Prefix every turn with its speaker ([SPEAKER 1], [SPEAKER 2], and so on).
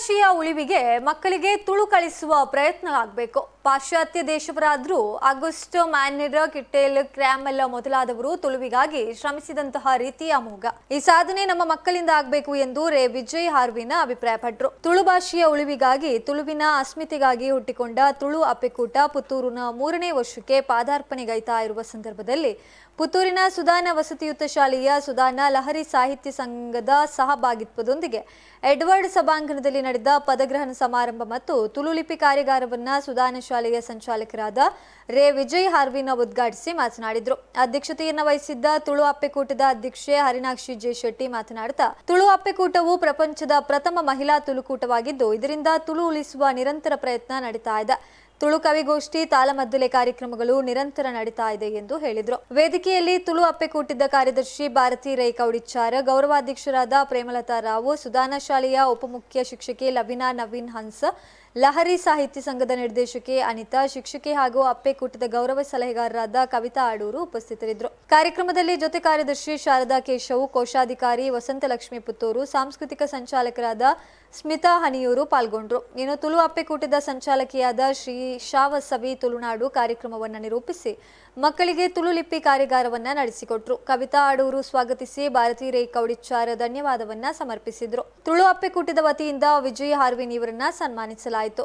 [SPEAKER 1] ಭಾಷೆಯ ಉಳಿವಿಗೆ ಮಕ್ಕಳಿಗೆ ತುಳು ಕಳಿಸುವ ಪ್ರಯತ್ನ ಆಗಬೇಕು ಪಾಶ್ಚಾತ್ಯ ದೇಶವರಾದರೂ ಆಗಸ್ಟ್ ಮ್ಯಾನ್ನಿರ ಕಿಟ್ಟೇಲ್ ಕ್ರ್ಯಾಮೆಲ್ಲ ಮೊದಲಾದವರು ತುಳುವಿಗಾಗಿ ಶ್ರಮಿಸಿದಂತಹ ರೀತಿಯ ಮೂಗ. ಈ ಸಾಧನೆ ನಮ್ಮ ಮಕ್ಕಳಿಂದ ಆಗಬೇಕು ಎಂದು ರೇ. ವಿಜಯ್ ಹಾರ್ವಿನ ಅಭಿಪ್ರಾಯಪಟ್ಟರು ತುಳು ಭಾಷೆಯ ಉಳಿವಿಗಾಗಿ ತುಳುವಿನ ಅಸ್ಮಿತೆಗಾಗಿ ಹುಟ್ಟಿಕೊಂಡ ತುಳು ಅಪ್ಪೆಕೂಟ ಪುತ್ತೂರಿನ ಮೂರನೇ ವರ್ಷಕ್ಕೆ ಪಾದಾರ್ಪಣೆಗೈತಾ ಇರುವ ಸಂದರ್ಭದಲ್ಲಿ ಪುತ್ತೂರಿನ ಸುಧಾನ ವಸತಿಯುತ ಶಾಲೆಯ ಸುಧಾನ ಲಹರಿ ಸಾಹಿತ್ಯ ಸಂಘದ ಸಹಭಾಗಿತ್ವದೊಂದಿಗೆ ಎಡ್ವರ್ಡ್ ಸಭಾಂಗಣದಲ್ಲಿ ನಡೆದ ಪದಗ್ರಹಣ ಸಮಾರಂಭ ಮತ್ತು ತುಳುಲಿಪಿ ಕಾರ್ಯಾಗಾರವನ್ನು ಸುಧಾನ ಶಾಲೆಯ ಸಂಚಾಲಕರಾದ ರೇ ವಿಜಯ್ ಹಾರ್ವಿನ ಉದ್ಘಾಟಿಸಿ ಮಾತನಾಡಿದರು. ಅಧ್ಯಕ್ಷತೆಯನ್ನು ವಹಿಸಿದ್ದ ತುಳು ಅಪ್ಪೆಕೂಟದ ಅಧ್ಯಕ್ಷೆ ಹರಿನಾಕ್ಷಿ ಜೆ ಶೆಟ್ಟಿ ಮಾತನಾಡುತ್ತಾ ತುಳು ಅಪ್ಪೆಕೂಟವು ಪ್ರಪಂಚದ ಪ್ರಥಮ ಮಹಿಳಾ ತುಳುಕೂಟವಾಗಿದ್ದು, ಇದರಿಂದ ತುಳು ಉಳಿಸುವ ನಿರಂತರ ಪ್ರಯತ್ನ ನಡೀತಾ ಇದೆ. ತುಳು ಕವಿಗೋಷ್ಠಿ ತಾಲಮದ್ದುಲೆ ಕಾರ್ಯಕ್ರಮಗಳು ನಿರಂತರ ನಡೀತಾ ಇದೆ ಎಂದು ಹೇಳಿದರು. ವೇದಿಕೆಯಲ್ಲಿ ತುಳು ಅಪ್ಪೆಕೂಟಿದ್ದ ಕಾರ್ಯದರ್ಶಿ ಭಾರತಿ ರೈ ಕೌಡಿಚ್ಚಾರ ಗೌರವಾಧ್ಯಕ್ಷರಾದ ಪ್ರೇಮಲತಾ ರಾವ್, ಸುಧಾನ ಶಾಲೆಯ ಉಪಮುಖ್ಯ ಶಿಕ್ಷಕಿ ಲವಿನಾ ನವೀನ್ ಹನ್ಸ್, ಲಹರಿ ಸಾಹಿತ್ಯ ಸಂಘದ ನಿರ್ದೇಶಕಿ ಅನಿತಾ, ಶಿಕ್ಷಕಿ ಹಾಗೂ ಅಪ್ಪೆಕೂಟದ ಗೌರವ ಸಲಹೆಗಾರರಾದ ಕವಿತಾ ಆಡೂರು ಉಪಸ್ಥಿತರಿದ್ದರು. ಕಾರ್ಯಕ್ರಮದಲ್ಲಿ ಜೊತೆ ಕಾರ್ಯದರ್ಶಿ ಶಾರದಾ ಕೇಶವ್, ಕೋಶಾಧಿಕಾರಿ ವಸಂತಲಕ್ಷ್ಮಿ ಪುತ್ತೂರು, ಸಾಂಸ್ಕೃತಿಕ ಸಂಚಾಲಕರಾದ ಸ್ಮಿತಾ ಹನಿಯೂರು ಪಾಲ್ಗೊಂಡರು. ಇನ್ನು ತುಳು ಅಪ್ಪೆಕೂಟದ ಸಂಚಾಲಕಿಯಾದ ಶ್ರೀ ಶಾವಸವಿ ತುಳುನಾಡು ಕಾರ್ಯಕ್ರಮವನ್ನು ನಿರೂಪಿಸಿ ಮಕ್ಕಳಿಗೆ ತುಳುಲಿಪಿ ಕಾರ್ಯಾಗಾರವನ್ನ ನಡೆಸಿಕೊಟ್ರು. ಕವಿತಾ ಆಡೂರು ಸ್ವಾಗತಿಸಿ ಭಾರತಿ ಕೌಡಿಚ್ಚಾರ ಧನ್ಯವಾದವನ್ನ ಸಮರ್ಪಿಸಿದ್ರು. ತುಳು ಅಪ್ಪೆಕೂಟದ ವತಿಯಿಂದ ವಿಜಯ್ ಹಾರ್ವಿನ್ ಇವರನ್ನ ಸನ್ಮಾನಿಸಲಾಯಿತು.